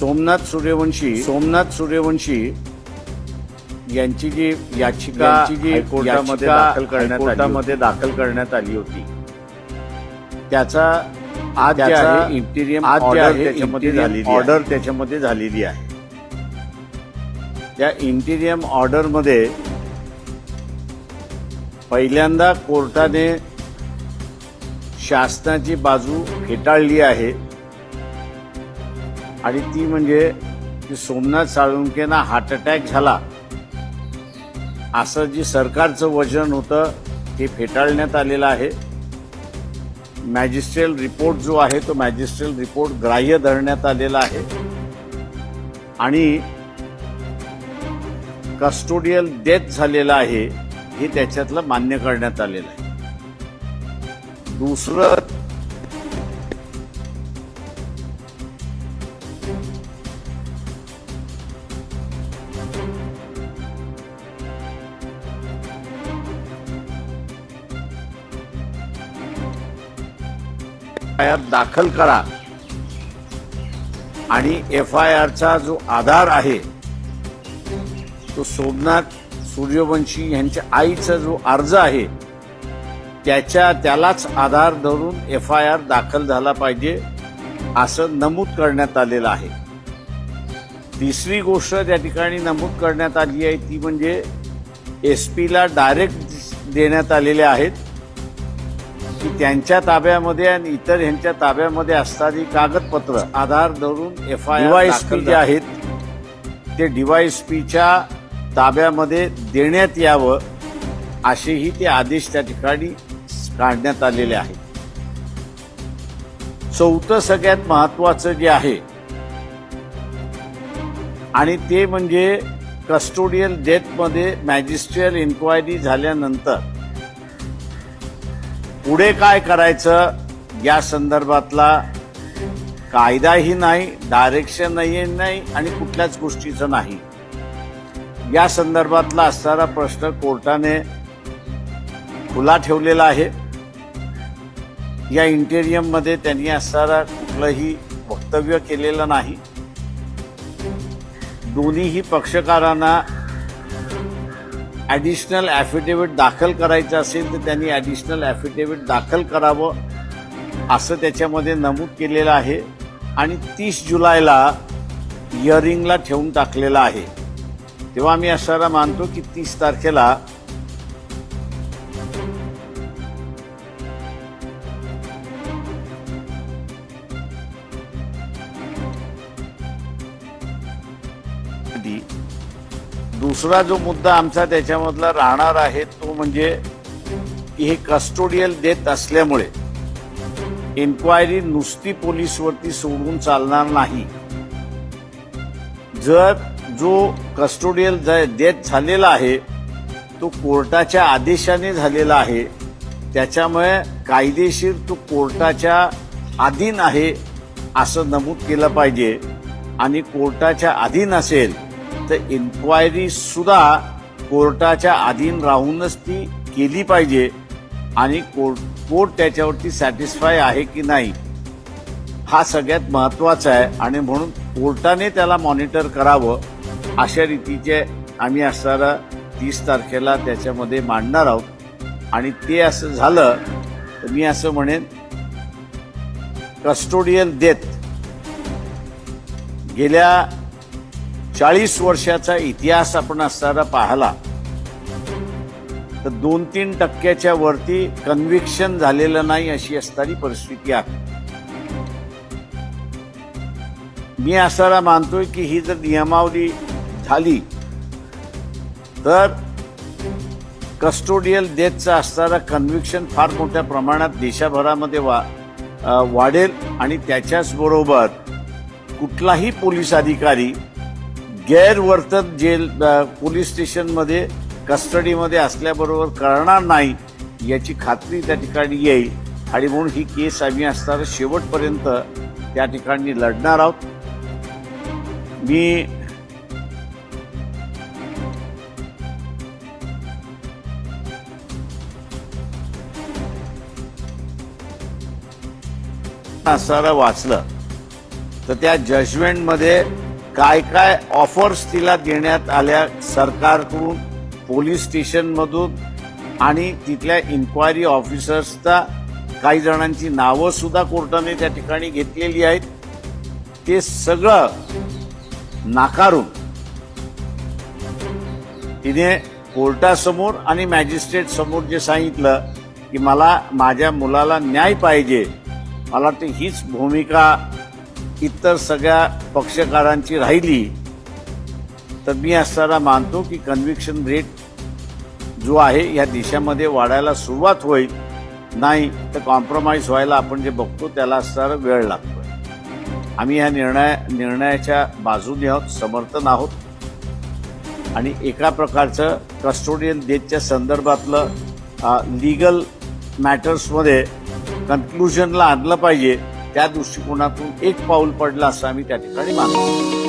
सोमनाथ सूर्यवंशी सोमनाथ सूर्यवंशी यांची जी याचिका यांची जी हायकोर्टामध्ये याचिका दाखल करण्यात होती, दाखल करण्यात आली होती. त्याचा आज त्याचा आज त्याच्यामध्ये झालेली ऑर्डर त्याच्यामध्ये झालेली आहे. त्या इंटिरियम ऑर्डरमध्ये पहिल्यांदा कोर्टाने शासनाची बाजू फेटाळली आहे. आणि ती म्हणजे की सोमनाथ साळुंकेना हार्ट अटॅक झाला. असं जे सरकारचं वजन होतं ते फेटाळण्यात आलेलं आहे. मॅजिस्ट्रेल रिपोर्ट जो आहे तो मॅजिस्ट्रेल रिपोर्ट ग्राह्य धरण्यात आलेला आहे. आणि कस्टोडियल डेथ झालेला आहे हे त्याच्यातलं मान्य करण्यात आलेलं आहे. दुसरं आर दाखल करा. आणि एफ आय आरचा जो आधार आहे तो सोमनाथ सूर्यवंशी यांच्या आईचा जो अर्ज आहे त्याच्या त्यालाच आधार धरून एफ आय आर दाखल झाला पाहिजे असं नमूद करण्यात आलेलं आहे. तिसरी गोष्ट त्या ठिकाणी नमूद करण्यात आली आहे ती म्हणजे एस पीला डायरेक्ट देण्यात आलेले आहेत. की त्यांच्या ताब्यामध्ये आणि इतर यांच्या ताब्यामध्ये असणारी कागदपत्र आधार धरून एफ आय डीवायएसपी जे आहेत ते डीवायएसपीच्या ताब्यामध्ये देण्यात यावं असेही ते आदेश त्या ठिकाणी काढण्यात आलेले आहेत. चौथं सगळ्यात महत्वाचं जे आहे आणि ते म्हणजे कस्टोडियल डेथमध्ये मॅजिस्ट्रियल इन्क्वायरी झाल्यानंतर पुढे काय करायचं या संदर्भातला कायदाही नाही डायरेक्शन नाही आणि कुठल्याच गोष्टीचं नाही. या संदर्भातला असणारा प्रश्न कोर्टाने खुला ठेवलेला आहे. या इंटेरियममध्ये त्यांनी असणारा कुठलंही वक्तव्य केलेलं नाही. दोन्हीही पक्षकारांना ॲडिशनल ॲफिडेव्हिट दाखल करायचं असेल तर त्यांनी ॲडिशनल ॲफिडेव्हिट दाखल करावं असं त्याच्यामध्ये नमूद केलेलं आहे. आणि तीस जुलैला हिअरिंगला ठेवून टाकलेलं आहे. तेव्हा आम्ही असारा मानतो की तीस तारखेला दुसरा जो मुद्दा आमचा त्याच्यामधला राहणार आहे तो म्हणजे हे कस्टोडियल देत असल्यामुळे इन्क्वायरी नुसती पोलीसवरती सोडून चालणार नाही. जर जो कस्टोडियल डेथ झालेला आहे तो कोर्टाच्या आदेशाने झालेला आहे त्याच्यामुळे कायदेशीर तो कोर्टाच्या अधीन आहे असं नमूद केलं पाहिजे. आणि कोर्टाच्या अधीन असेल तर इन्क्वायरी सुद्धा कोर्टाच्या अधीन राहूनच ती केली पाहिजे आणि कोर्ट कोर्ट त्याच्यावरती सॅटिस्फाय आहे की नाही हा सगळ्यात महत्त्वाचा आहे. आणि म्हणून कोर्टाने त्याला मॉनिटर करावं अशा रीतीचे आम्ही असणारा तीस तारखेला त्याच्यामध्ये मांडणार आहोत. आणि ते असं झालं तर मी असं म्हणेन कस्टोडियल डेथ गेल्या चाळीस वर्षाचा इतिहास आपण असणारा पाहला तर दोन तीन टक्क्याच्या वरती कन्व्हिक्शन झालेलं नाही अशी असणारी परिस्थिती आहे. मी असारा मानतोय की ही जर नियमावली झाली तर कस्टोडियल डेथचा असणारा कन्व्हिक्शन फार मोठ्या प्रमाणात देशभरामध्ये वा वाढेल आणि त्याच्याच बरोबर कुठलाही पोलीस अधिकारी गैरवर्तन जेल पोलीस स्टेशनमध्ये कस्टडीमध्ये असल्याबरोबर करणार नाही याची खात्री त्या ठिकाणी येईल. आणि म्हणून ही केस आम्ही असताना शेवटपर्यंत त्या ठिकाणी लढणार आहोत. मी असणारा वाचलं तर त्या जजमेंटमध्ये काय काय ऑफर्स तिला देण्यात आल्या सरकारकडून पोलीस स्टेशनमधून आणि तिथल्या इन्क्वायरी ऑफिसर्सचा काही जणांची नावं सुद्धा कोर्टाने त्या ठिकाणी घेतलेली आहेत. ते सगळं नाकारून तिने कोर्टासमोर आणि मॅजिस्ट्रेट समोर जे सांगितलं की मला माझ्या मुलाला न्याय पाहिजे मला वाटतं हीच भूमिका इतर सगळ्या पक्षकारांची राहिली तर मी असताना मानतो की कन्व्हिक्शन रेट जो आहे या देशामध्ये वाढायला सुरुवात होईल. नाही तर कॉम्प्रोमाइज व्हायला आपण जे बघतो त्याला असणारा वेळ लागतोय. आम्ही ह्या निर्णय निर्णयाच्या बाजूने आहोत समर्थन आहोत. आणि एका प्रकारचं कस्टोडियन डेथच्या संदर्भातलं लीगल मॅटर्समध्ये कन्क्लुजनला आणलं पाहिजे. त्या दृष्टिकोनातून एक पाऊल पडलं असं आम्ही त्या ठिकाणी मानतो.